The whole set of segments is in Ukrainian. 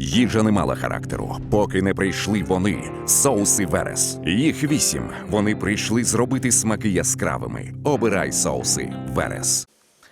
Їжа не мала характеру, поки не прийшли вони, соуси Верес. Їх вісім. Вони прийшли зробити смаки яскравими. Обирай соуси Верес.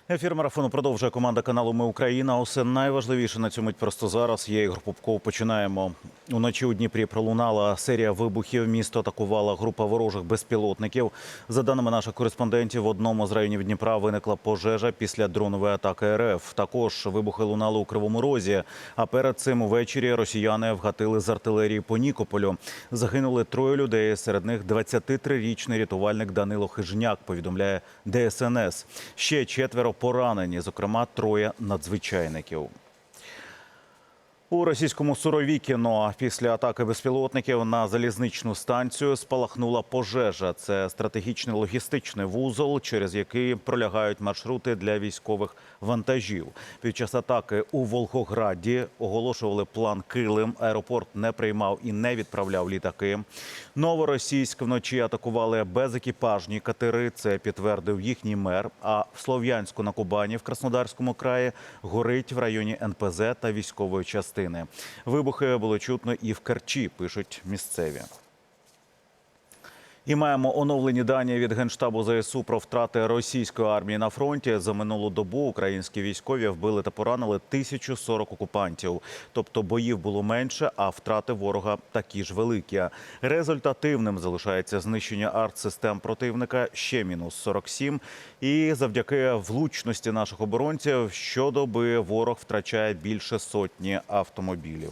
Ефір марафону продовжує команда каналу Ми Україна. Усе найважливіше на цю мить просто зараз. Я Ігор Попков. Починаємо. Уночі у Дніпрі пролунала серія вибухів. Місто атакувала група ворожих безпілотників. За даними наших кореспондентів, в одному з районів Дніпра виникла пожежа після дронової атаки РФ. Також вибухи лунали у Кривому Розі. А перед цим увечері росіяни вгатили з артилерії по Нікополю. Загинули троє людей. Серед них 23-річний рятувальник Данило Хижняк. Повідомляє ДСНС. Ще четверо поранені, зокрема троє надзвичайників. У російському Суровікіно після атаки безпілотників на залізничну станцію спалахнула пожежа. Це стратегічний логістичний вузол, через який пролягають маршрути для військових вантажів. Під час атаки у Волгограді оголошували план Килим. Аеропорт не приймав і не відправляв літаки. Новоросійськ вночі атакували безекіпажні катери. Це підтвердив їхній мер. А в Слов'янську на Кубані в Краснодарському краї горить в районі НПЗ та військової частини. Вибухи було чутно і в Керчі, пишуть місцеві. І маємо оновлені дані від генштабу ЗСУ про втрати російської армії на фронті. За минулу добу українські військові вбили та поранили 1040 окупантів. Тобто боїв було менше, а втрати ворога такі ж великі. Результативним залишається знищення артсистем противника ще мінус 47. І завдяки влучності наших оборонців щодоби ворог втрачає більше сотні автомобілів.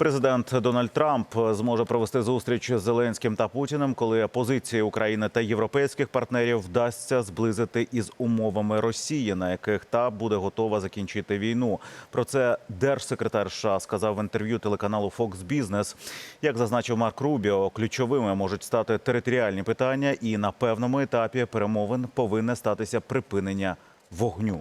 Президент Дональд Трамп зможе провести зустріч з Зеленським та Путіним, коли позиції України та європейських партнерів вдасться зблизити із умовами Росії, на яких та буде готова закінчити війну. Про це держсекретар США сказав в інтерв'ю телеканалу Fox Business. Як зазначив Марк Рубіо, ключовими можуть стати територіальні питання, і на певному етапі перемовин повинне статися припинення вогню.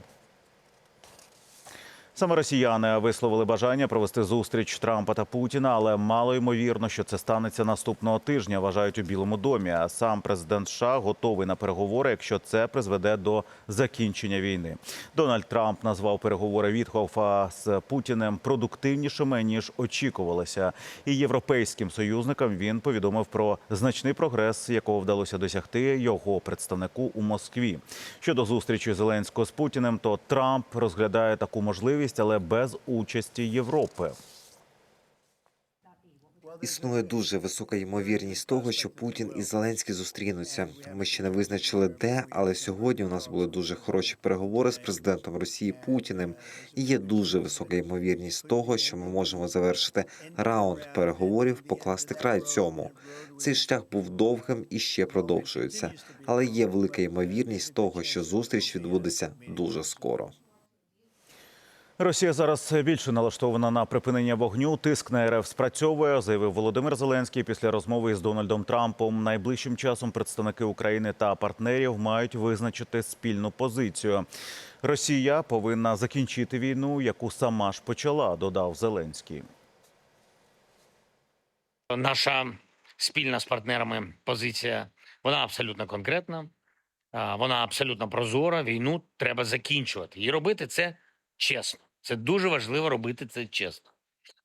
Саме росіяни висловили бажання провести зустріч Трампа та Путіна, але мало ймовірно, що це станеться наступного тижня. Вважають у Білому домі. А сам президент США готовий на переговори, якщо це призведе до закінчення війни. Дональд Трамп назвав переговори Вітхофа з Путіним продуктивнішими ніж очікувалося. І європейським союзникам він повідомив про значний прогрес, якого вдалося досягти його представнику у Москві. Щодо зустрічі Зеленського з Путіним, то Трамп розглядає таку можливість, але без участі Європи. Існує дуже висока ймовірність того, що Путін і Зеленський зустрінуться. Ми ще не визначили де, але сьогодні у нас були дуже хороші переговори з президентом Росії Путіним. І є дуже висока ймовірність того, що ми можемо завершити раунд переговорів, покласти край цьому. Цей шлях був довгим і ще продовжується, але є велика ймовірність того, що зустріч відбудеться дуже скоро. Росія зараз більше налаштована на припинення вогню. Тиск на РФ спрацьовує, заявив Володимир Зеленський після розмови з Дональдом Трампом. Найближчим часом представники України та партнерів мають визначити спільну позицію. Росія повинна закінчити війну, яку сама ж почала, додав Зеленський. Наша спільна з партнерами позиція вона абсолютно конкретна, вона абсолютно прозора. Війну треба закінчувати і робити це чесно. Це дуже важливо робити це чесно.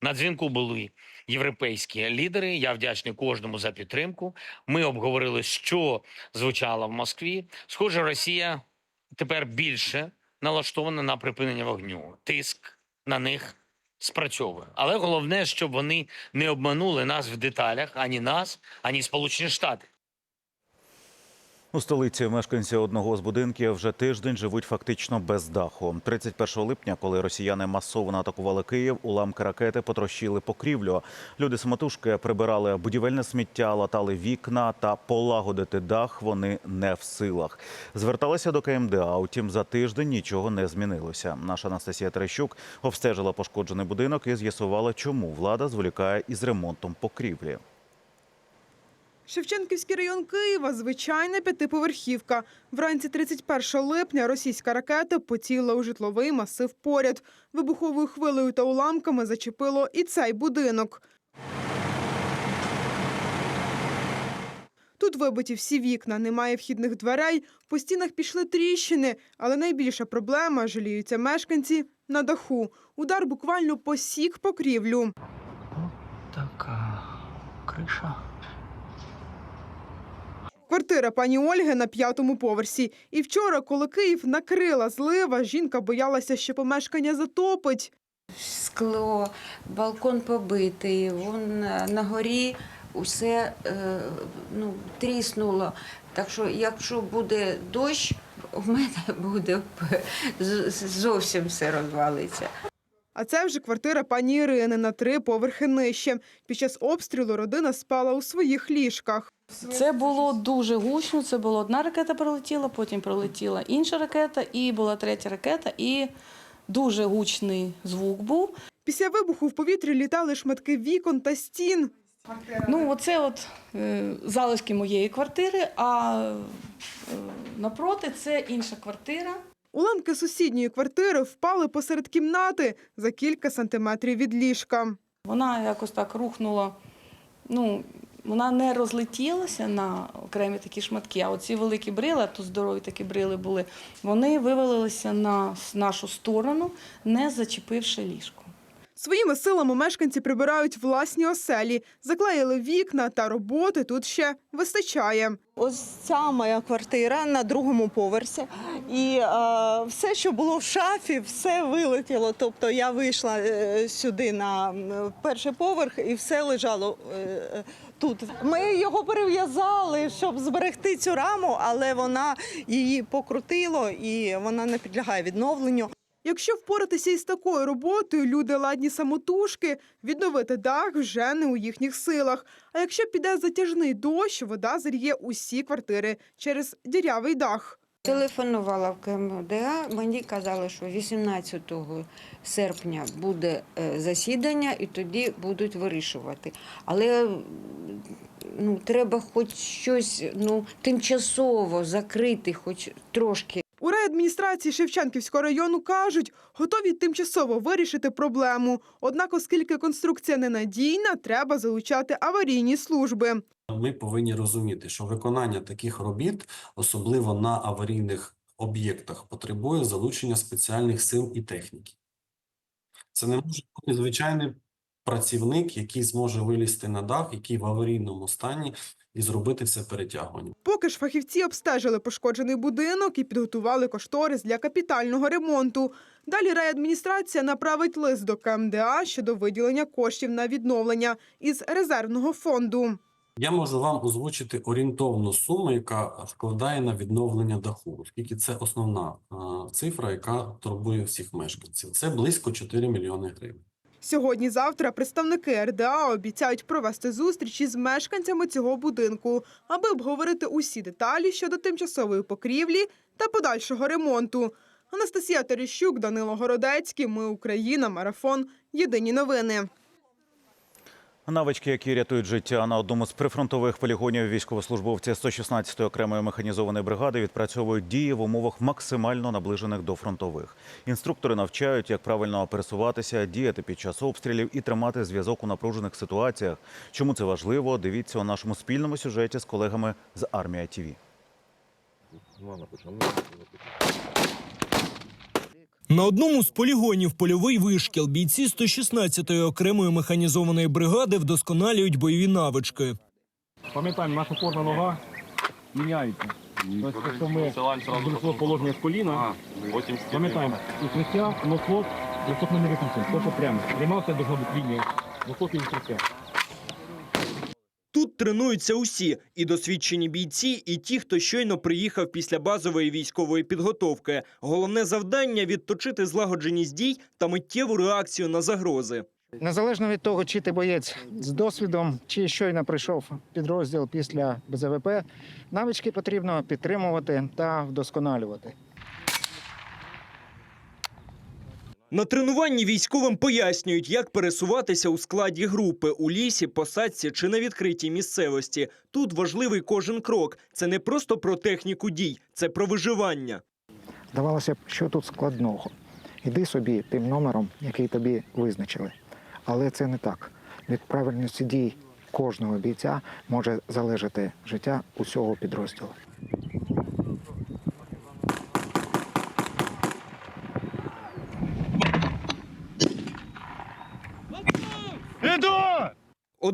На дзвінку були європейські лідери. Я вдячний кожному за підтримку. Ми обговорили, що звучало в Москві. Схоже, Росія тепер більше налаштована на припинення вогню. Тиск на них спрацьовує. Але головне, щоб вони не обманули нас в деталях, ані нас, ані Сполучені Штати. У столиці мешканці одного з будинків вже тиждень живуть фактично без даху. 31 липня, коли росіяни масово атакували Київ, уламки ракети потрощили покрівлю. Люди самотужки прибирали будівельне сміття, латали вікна та полагодити дах. Вони не в силах. Зверталися до КМДА. Утім, за тиждень нічого не змінилося. Наша Анастасія Терещук обстежила пошкоджений будинок і з'ясувала, чому влада зволікає із ремонтом покрівлі. Шевченківський район Києва звичайна п'ятиповерхівка. Вранці 31 липня російська ракета поцілила у житловий масив поряд. Вибуховою хвилею та уламками зачепило і цей будинок. Тут вибиті всі вікна, немає вхідних дверей, по стінах пішли тріщини, але найбільша проблема, жаліються мешканці, на даху. Удар буквально посік покрівлю. Така криша. Квартира пані Ольги на п'ятому поверсі. І вчора, коли Київ накрила злива, жінка боялася, що помешкання затопить. Скло, балкон побитий, вон на на горі усе е, ну, тріснуло. Так що, якщо буде дощ, у мене буде зовсім все розвалиться. А це вже квартира пані Ірини на три поверхи нижче. Під час обстрілу родина спала у своїх ліжках. Це було дуже гучно. Це була одна ракета прилетіла, потім прилетіла інша ракета, і була третя ракета, і дуже гучний звук був. Після вибуху в повітрі літали шматки вікон та стін. Ну, оце от е, залишки моєї квартири, а е, напроти це інша квартира. Уламки сусідньої квартири впали посеред кімнати за кілька сантиметрів від ліжка. Вона якось так рухнула. Ну, вона не розлетілася на окремі такі шматки, а оці великі брили, а тут здорові такі брили були, вони вивалилися на нашу сторону, не зачепивши ліжко. Своїми силами мешканці прибирають власні оселі, заклеїли вікна та роботи тут ще вистачає. Ось ця моя квартира на другому поверсі, і е, все, що було в шафі, все вилетіло. Тобто я вийшла е, сюди на перший поверх, і все лежало е, тут. Ми його перев'язали, щоб зберегти цю раму, але вона її покрутило і вона не підлягає відновленню. Якщо впоратися із такою роботою, люди ладні самотужки, відновити дах вже не у їхніх силах. А якщо піде затяжний дощ, вода зальє усі квартири через дірявий дах. Телефонувала в КМДА, мені казали, що 18 серпня буде е, засідання і тоді будуть вирішувати. Але ну, треба хоч щось ну, тимчасово закрити, хоч трошки. У райадміністрації Шевченківського району кажуть, готові тимчасово вирішити проблему. Однак, оскільки конструкція ненадійна, треба залучати аварійні служби. Ми повинні розуміти, що виконання таких робіт, особливо на аварійних об'єктах, потребує залучення спеціальних сил і техніки. Це не може бути звичайний працівник, який зможе вилізти на дах, який в аварійному стані, і зробити це перетягування. Поки ж фахівці обстежили пошкоджений будинок і підготували кошторис для капітального ремонту. Далі райадміністрація направить лист до КМДА щодо виділення коштів на відновлення із резервного фонду. Я можу вам озвучити орієнтовну суму, яка вкладає на відновлення даху, оскільки це основна е, цифра, яка турбує всіх мешканців. Це близько 4 мільйони гривень. Сьогодні-завтра представники РДА обіцяють провести зустріч із мешканцями цього будинку, аби обговорити усі деталі щодо тимчасової покрівлі та подальшого ремонту. Анастасія Терещук, Данило Городецький. Ми Україна. Марафон. Єдині новини. Навички, які рятують життя на одному з прифронтових полігонів військовослужбовці 116-ї окремої механізованої бригади відпрацьовують дії в умовах максимально наближених до фронтових. Інструктори навчають, як правильно пересуватися, діяти під час обстрілів і тримати зв'язок у напружених ситуаціях. Чому це важливо? Дивіться у нашому спільному сюжеті з колегами з Армія ТІВІ. На одному з полігонів польовий вишкіл бійці 116-ї окремої механізованої бригади вдосконалюють бойові навички. Пам'ятаємо, наша опорна нога міняється. Тобто, якщо ми зросло положення з коліна, пам'ятаємо, укриття, носок, носок не виключився, то що прямо. Приймався должна бути лінія, носок і укриття. Тут тренуються усі і досвідчені бійці, і ті, хто щойно приїхав після базової військової підготовки. Головне завдання відточити злагодженість дій та миттєву реакцію на загрози. Незалежно від того, чи ти боєць з досвідом, чи щойно прийшов підрозділ після БЗВП, навички потрібно підтримувати та вдосконалювати. На тренуванні військовим пояснюють, як пересуватися у складі групи у лісі, посадці чи на відкритій місцевості. Тут важливий кожен крок. Це не просто про техніку дій, це про виживання. Здавалося б, що тут складного. Іди собі тим номером, який тобі визначили. Але це не так. Від правильності дій кожного бійця може залежати життя усього підрозділу.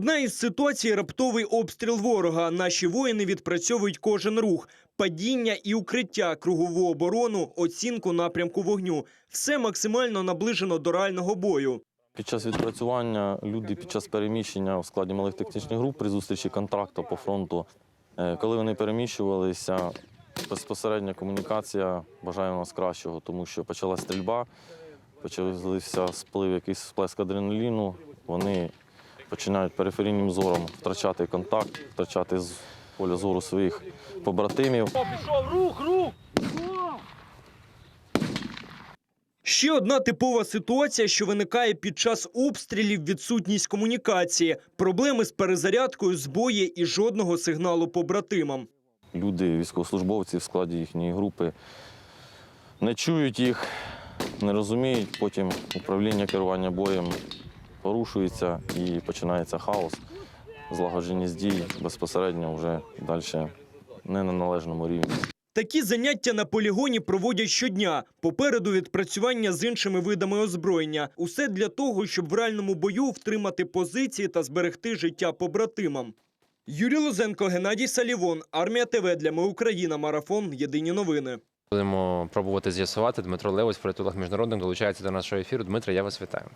Одна із ситуацій раптовий обстріл ворога. Наші воїни відпрацьовують кожен рух, падіння і укриття, кругову оборону, оцінку напрямку вогню. Все максимально наближено до реального бою. Під час відпрацювання люди під час переміщення в складі малих технічних груп при зустрічі контракту по фронту, е, коли вони переміщувалися, безпосередня комунікація бажає нас кращого, тому що почала стрільба, почався сплив, якийсь сплеск адреналіну. Вони починають периферійним зором втрачати контакт, втрачати з поля зору своїх побратимів. Пішов рух, рух! Ще одна типова ситуація, що виникає під час обстрілів, відсутність комунікації, проблеми з перезарядкою, збої і жодного сигналу побратимам. Люди, військовослужбовці в складі їхньої групи не чують їх, не розуміють. Потім управління керування боєм порушується і починається хаос. Злагодженість дій безпосередньо вже далі не на належному рівні. Такі заняття на полігоні проводять щодня. Попереду відпрацювання з іншими видами озброєння. Усе для того, щоб в реальному бою втримати позиції та зберегти життя побратимам. Юрій Лозенко, Геннадій Салівон, Армія ТВ для Ми Україна. Марафон. Єдині новини. Будемо пробувати з'ясувати. Дмитро Левось, притулок міжнародних, долучається до нашого ефіру. Дмитро, я вас вітаю.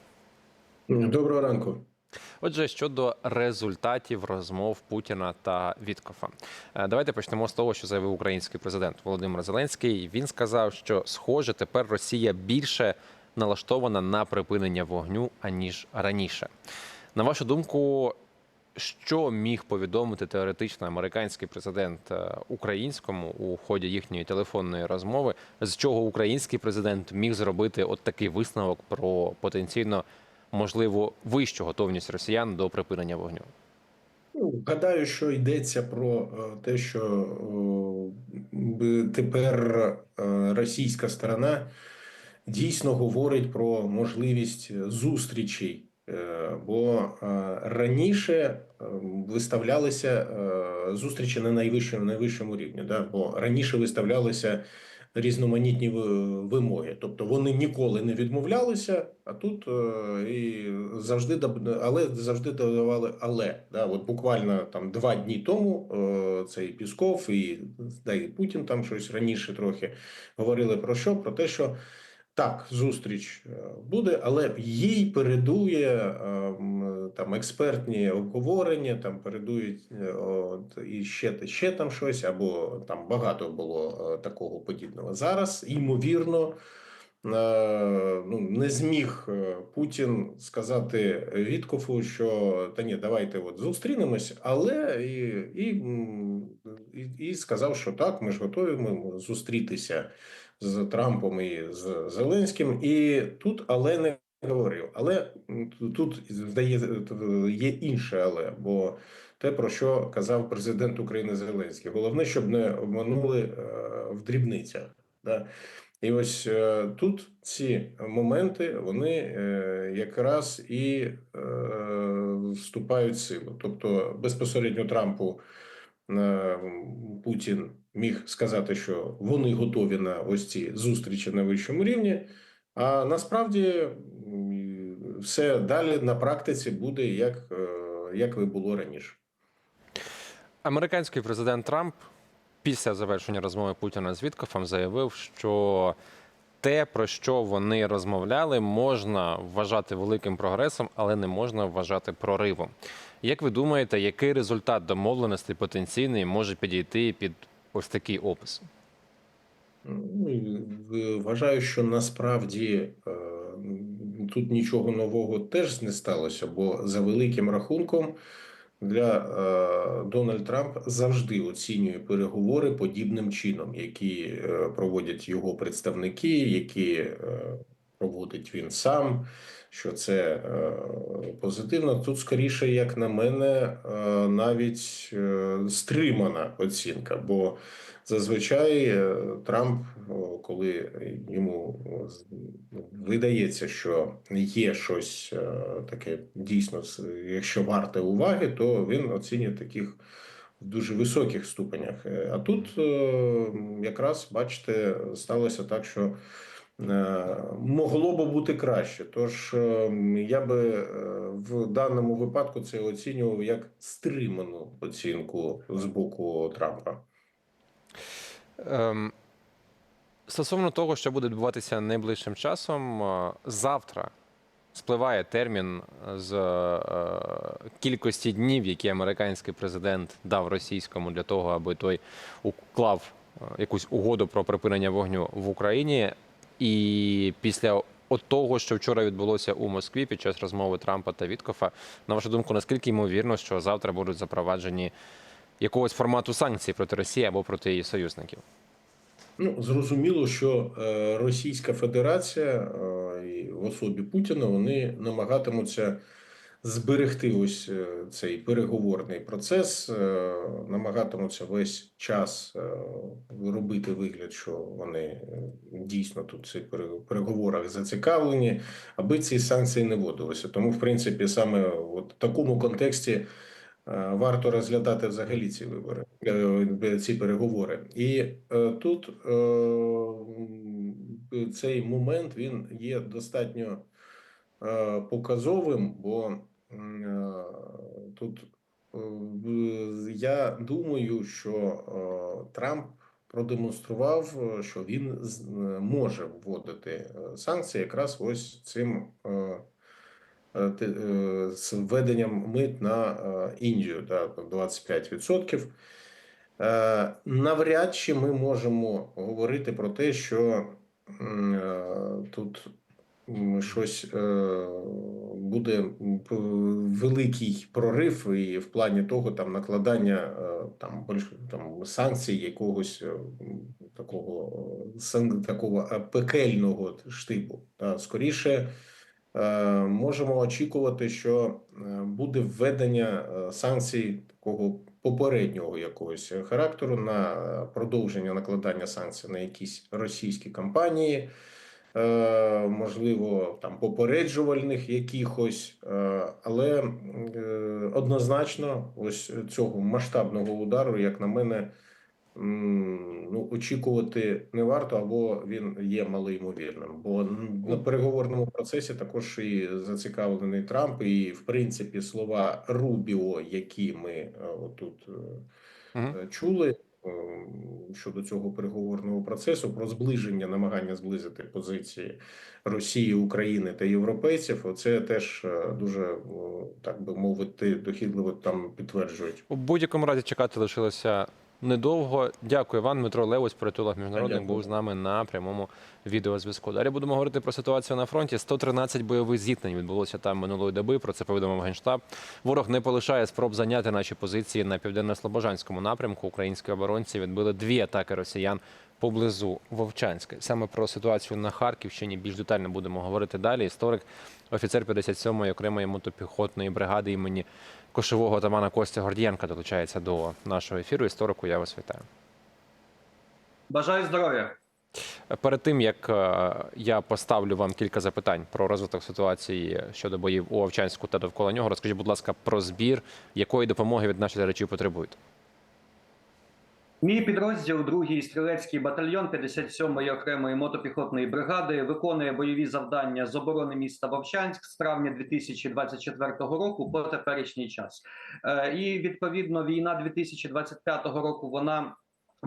Доброго ранку. Отже, щодо результатів розмов Путіна та Віткофа, Е, давайте почнемо з того, що заявив український президент Володимир Зеленський. Він сказав, що схоже, тепер Росія більше налаштована на припинення вогню аніж раніше. На вашу думку, що міг повідомити теоретично американський президент е, українському у ході їхньої телефонної розмови, з чого український президент міг зробити от такий висновок про потенційно можливо вищу готовність росіян до припинення вогню? Ну, гадаю, що йдеться про е, те, що о, тепер е, російська сторона дійсно говорить про можливість зустрічей. Е, Бо е, раніше е, виставлялися е, зустрічі на найвищому найвищому рівні. Да? Бо раніше виставлялися різноманітні вимоги. Тобто вони ніколи не відмовлялися, а тут е, і завжди але завжди давали але. Да? От буквально там два дні тому е, цей Пісков і, да, і Путін там щось раніше трохи говорили про що? Про те, що так, зустріч е, буде, але їй передує е, там експертні обговорення, там передують е, от, і ще, ще там щось, або там багато було такого подібного. Зараз, ймовірно, ну, не зміг Путін сказати Віткофу, що та ні, давайте от зустрінемось, але і, і, і, сказав, що так, ми ж готові зустрітися з Трампом і з Зеленським. І тут але не говорив. Але тут здається є інше, але бо те, про що казав президент України Зеленський, головне, щоб не обманули е, в дрібницях. Да? І ось е, тут ці моменти вони е, якраз і вступають в силу. Тобто безпосередньо Трампу Путін міг сказати, що вони готові на ось ці зустрічі на вищому рівні. А насправді все далі на практиці буде як, е, як і було раніше. Американський президент Трамп після завершення розмови Путіна з Віткофом заявив, що те, про що вони розмовляли, можна вважати великим прогресом, але не можна вважати проривом. Як ви думаєте, який результат домовленості потенційний може підійти під ось такий опис? Ну, Вважаю, що насправді е, тут нічого нового теж не сталося, бо за великим рахунком для е, Дональд Трамп завжди оцінює переговори подібним чином, які е, проводять його представники, які проводить він сам. Що це е, позитивно. Тут скоріше, як на мене, е, навіть е, стримана оцінка, бо Зазвичай Трамп, коли йому ну, видається, що є щось таке дійсно, якщо варте уваги, то він оцінює таких в дуже високих ступенях. А тут якраз бачите, сталося так, що могло би бути краще. Тож е, я би е, в даному випадку це оцінював як стриману оцінку з боку Трампа. Ем, стосовно того, що буде відбуватися найближчим часом, е, завтра спливає термін з е, кількості днів, які американський президент дав російському для того, аби той уклав е, якусь угоду про припинення вогню в Україні. І після от того, що вчора відбулося у Москві під час розмови Трампа та Віткофа, на вашу думку, наскільки ймовірно, що завтра будуть запроваджені якогось формату санкцій проти Росії або проти її союзників? Ну, зрозуміло, що е, Російська Федерація е, в особі Путіна вони намагатимуться зберегти ось е, цей переговорний процес, е, намагатимуться весь час е, робити вигляд, що вони дійсно тут цих переговорах зацікавлені, аби ці санкції не вводилися. Тому, в принципі, саме в такому контексті. Варто розглядати взагалі ці вибори, ці переговори, і тут цей момент він є достатньо показовим, бо тут е, я думаю, що е, Трамп продемонстрував, е, що він е, може вводити е, санкції якраз ось цим. е, е, е, з введенням мит на е, Індію да, 25%. Е, Навряд чи ми можемо говорити про те, що е, тут щось е, буде великий прорив і в плані того там накладання е, там більш там санкцій якогось е, такого такого пекельного штибу. Та скоріше можемо очікувати, що буде введення санкцій такого попереднього якогось характеру на продовження накладання санкцій на якісь російські компанії, можливо, там попереджувальних якихось, е, але е, однозначно, ось цього масштабного удару, як на мене, ну, очікувати не варто, або він є малоймовірним. Бо на переговорному процесі також і зацікавлений Трамп, і в принципі слова Рубіо, які ми е, отут е, е, чули. Щодо цього переговорного процесу про зближення, намагання зблизити позиції Росії, України та європейців, оце теж е, дуже е, так би мовити, дохідливо там підтверджують. У будь-якому разі чекати лишилося недовго. Дякую вам, Дмитро Левось, політолог міжнародник, Дякую. був з нами на прямому відеозв'язку. Далі будемо говорити про ситуацію на фронті. 113 бойових зіткнень відбулося там минулої доби. Про це повідомив Генштаб. Ворог не полишає спроб зайняти наші позиції на південно-слобожанському напрямку. Українські оборонці відбили дві атаки росіян поблизу Вовчанська. Саме про ситуацію на Харківщині більш детально будемо говорити далі. Історик, офіцер 57-ї окремої мотопіхотної бригади імені кошового атамана Костя Гордієнка долучається до нашого ефіру. Історику, я вас вітаю. Бажаю здоров'я. Перед тим як е, я поставлю вам кілька запитань про розвиток ситуації щодо боїв у Овчанську та довкола нього, розкажіть, будь ласка, про збір, якої допомоги від наших глядачів потребують. Мій підрозділ, другий стрілецький батальйон 57-ї окремої мотопіхотної бригади, виконує бойові завдання з оборони міста Вовчанськ з травня 2024 року по теперішній час. Е, І відповідно війна 2025 року вона.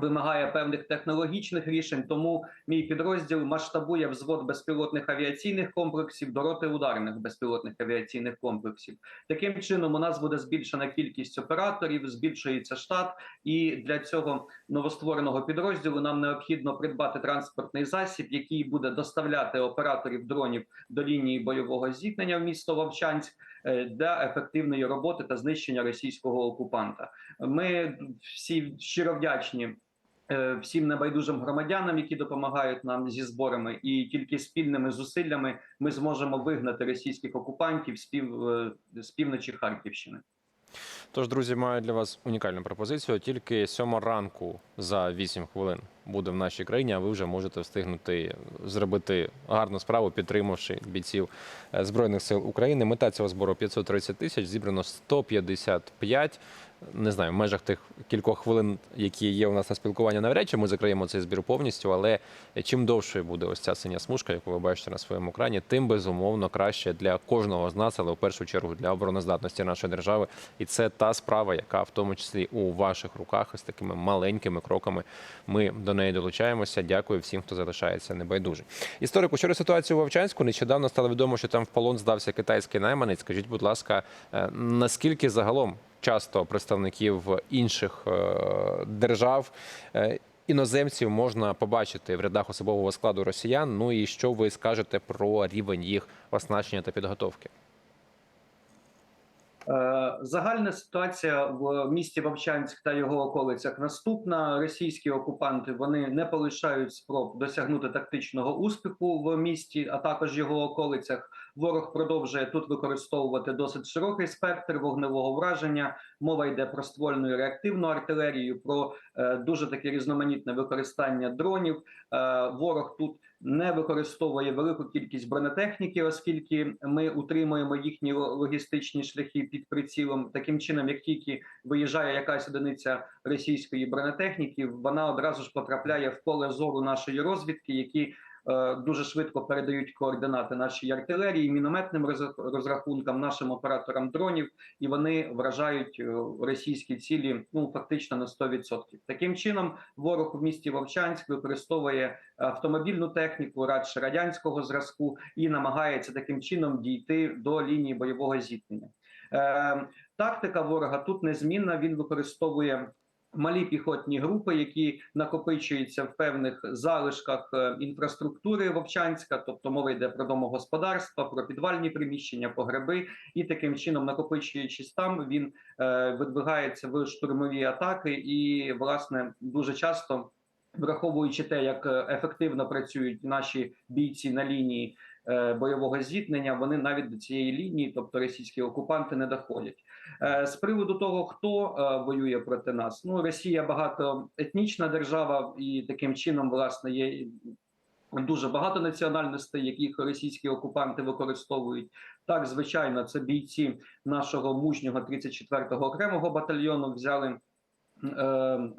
Вимагає певних технологічних рішень, тому мій підрозділ масштабує взвод безпілотних авіаційних комплексів до роти ударних безпілотних авіаційних комплексів. Таким чином, у нас буде збільшена кількість операторів, збільшується штат, і для цього новоствореного підрозділу нам необхідно придбати транспортний засіб, який буде доставляти операторів дронів до лінії бойового зіткнення в місто Вовчанськ е, для ефективної роботи та знищення російського окупанта. Ми всі щиро вдячні. Е, Всім небайдужим громадянам, які допомагають нам зі зборами, і тільки спільними зусиллями ми зможемо вигнати російських окупантів з пів е, з півночі Харківщини. Тож, друзі, маю для вас унікальну пропозицію. Тільки сьома ранку за 8 хвилин буде в нашій країні, а ви вже можете встигнути зробити гарну справу, підтримавши бійців е, Збройних сил України. Мета цього збору 530 тисяч, зібрано 155. Не знаю, в межах тих кількох хвилин, які є у нас на спілкування, навряд чи ми закриємо цей збір повністю. Але чим довше буде ось ця синя смужка, яку ви бачите на своєму екрані, тим безумовно краще для кожного з нас, але в першу чергу для обороноздатності нашої держави. І це та справа, яка в тому числі у ваших руках, із такими маленькими кроками. Ми до неї долучаємося. Дякую всім, хто залишається небайдужий. Історику, щодо ситуації у Вовчанську, нещодавно стало відомо, що там в полон здався китайський найманець. Скажіть, будь ласка, е, наскільки загалом часто представників інших е, держав е, іноземців можна побачити в рядах особового складу росіян? Ну і що ви скажете про рівень їх оснащення та підготовки? Е, Загальна ситуація в місті Вовчанськ та його околицях наступна. Російські окупанти вони не полишають спроб досягнути тактичного успіху в місті, а також його околицях. Ворог продовжує тут використовувати досить широкий спектр вогневого враження. Мова йде про ствольну і реактивну артилерію, про е, дуже таке різноманітне використання дронів. Е, ворог тут не використовує велику кількість бронетехніки, оскільки ми утримуємо їхні логістичні шляхи під прицілом. Таким чином, як тільки виїжджає якась одиниця російської бронетехніки, вона одразу ж потрапляє в поле зору нашої розвідки, які дуже швидко передають координати нашій артилерії, мінометним розрах- розрахункам, нашим операторам дронів, і вони вражають е, російські цілі ну фактично на 100%. Таким чином, ворог в місті Вовчанськ використовує автомобільну техніку, радше радянського зразку, і намагається таким чином дійти до лінії бойового зіткнення. Е, тактика ворога тут незмінна. Він використовує. Малі піхотні групи, які накопичуються в певних залишках е, інфраструктури Вовчанська, тобто мова йде про домогосподарства, про підвальні приміщення, погреби, і таким чином, накопичуючись там, він е, видвигається в штурмові атаки, і власне дуже часто враховуючи те, як е, ефективно працюють наші бійці на лінії бойового зіткнення, вони навіть до цієї лінії, тобто російські окупанти, не доходять. Е, З приводу того, хто е, воює проти нас, ну Росія багатоетнічна держава, і таким чином, власне, є. Дуже багато національностей, яких російські окупанти використовують. Так, звичайно, це бійці нашого мужнього 34-го окремого батальйону взяли е,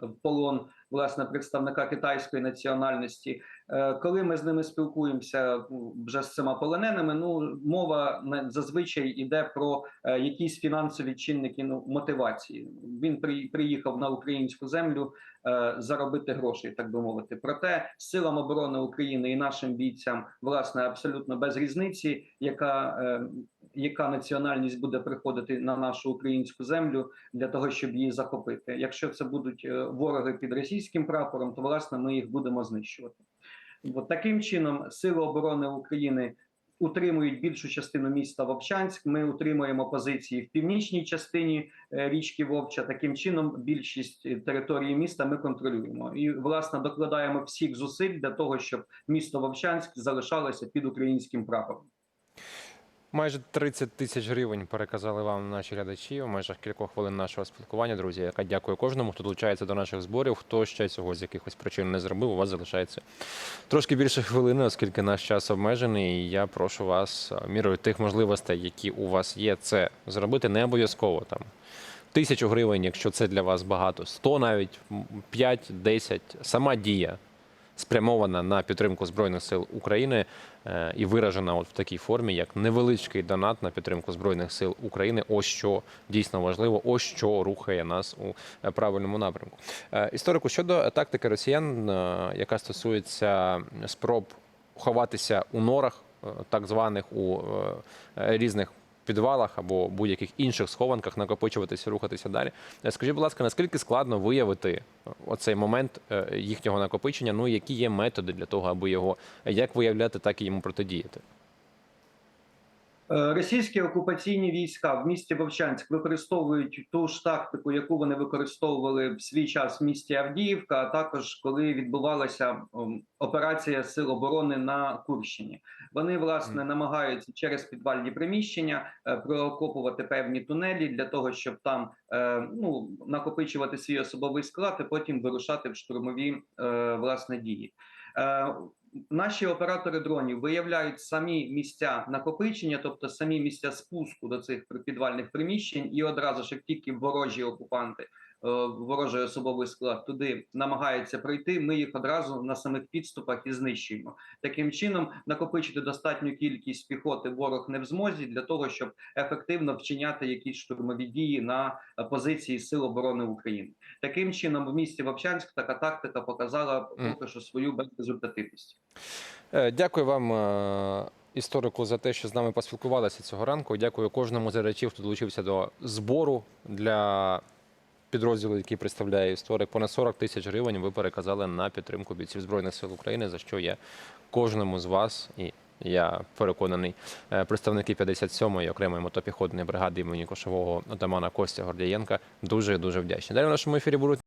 в полон власне представника китайської національності. Е, Коли ми з ними спілкуємося вже з цими полоненими, ну мова зазвичай йде про е, якісь фінансові чинники ну, мотивації. Він приїхав на українську землю е, заробити грошей, так би мовити. Проте силам оборони України і нашим бійцям власне абсолютно без різниці, яка яка національність буде приходити на нашу українську землю для того, щоб її захопити. Якщо це будуть е, вороги під російським прапором, то власне ми їх будемо знищувати. От таким чином, сили оборони України утримують більшу частину міста Вовчанськ. Ми утримуємо позиції в північній частині е, річки Вовча. Таким чином, більшість е, території міста ми контролюємо і власне докладаємо всіх зусиль для того, щоб місто Вовчанськ залишалося під українським прапором. Майже 30 тисяч гривень переказали вам наші глядачі в межах кількох хвилин нашого спілкування. Друзі, яка дякую кожному, хто долучається до наших зборів. Хто ще цього з якихось причин не зробив, у вас залишається трошки більше хвилини, оскільки наш час обмежений. І я прошу вас мірою тих можливостей, які у вас є, це зробити не обов'язково там. Тисячу гривень, якщо це для вас багато, 100 навіть, 5, 10, сама дія спрямована на підтримку Збройних сил України е, і виражена от в такій формі, як невеличкий донат на підтримку Збройних сил України. Ось що дійсно важливо, ось що рухає нас у е, правильному напрямку. Е, Історику щодо тактики росіян, яка стосується спроб ховатися у норах, так званих у різних. Підвалах або будь-яких інших схованках накопичуватися, рухатися далі. Е, Скажіть, будь ласка, наскільки складно виявити оцей момент е, їхнього накопичення? Ну які є методи для того, аби його як виявляти, так і йому протидіяти? Е, Російські окупаційні війська в місті Вовчанськ використовують ту ж тактику, яку вони використовували в свій час в місті Авдіївка, а також коли відбувалася операція Сил оборони на Курщині. Вони власне намагаються через підвальні приміщення е, проокопувати певні тунелі для того, щоб там е, ну накопичувати свій особовий склад і потім вирушати в штурмові власне дії. Наші оператори дронів виявляють самі місця накопичення, тобто самі місця спуску до цих підвальних приміщень, і одразу ж як тільки ворожі окупанти, ворожий особовий склад туди намагаються пройти. Ми їх одразу на самих підступах і знищуємо. Таким чином накопичити достатню кількість піхоти ворог не в змозі для того, щоб ефективно вчиняти якісь штурмові дії на е, позиції Сил оборони України. Таким чином, в місті Вовчанськ така тактика показала поки що свою безрезультативність. Е, Дякую вам, е, історику, за те, що з нами поспілкувалися цього ранку. Дякую кожному з глядачів, хто долучився до збору для підрозділу, який представляє історик. Понад 40 тисяч гривень ви переказали на підтримку бійців Збройних сил України, за що я кожному з вас і я переконаний, е, представники 57-ї окремої мотопіхотної бригади імені Кошового отамана Костя Гордієнка дуже дуже вдячні. Далі в нашому ефірі будуть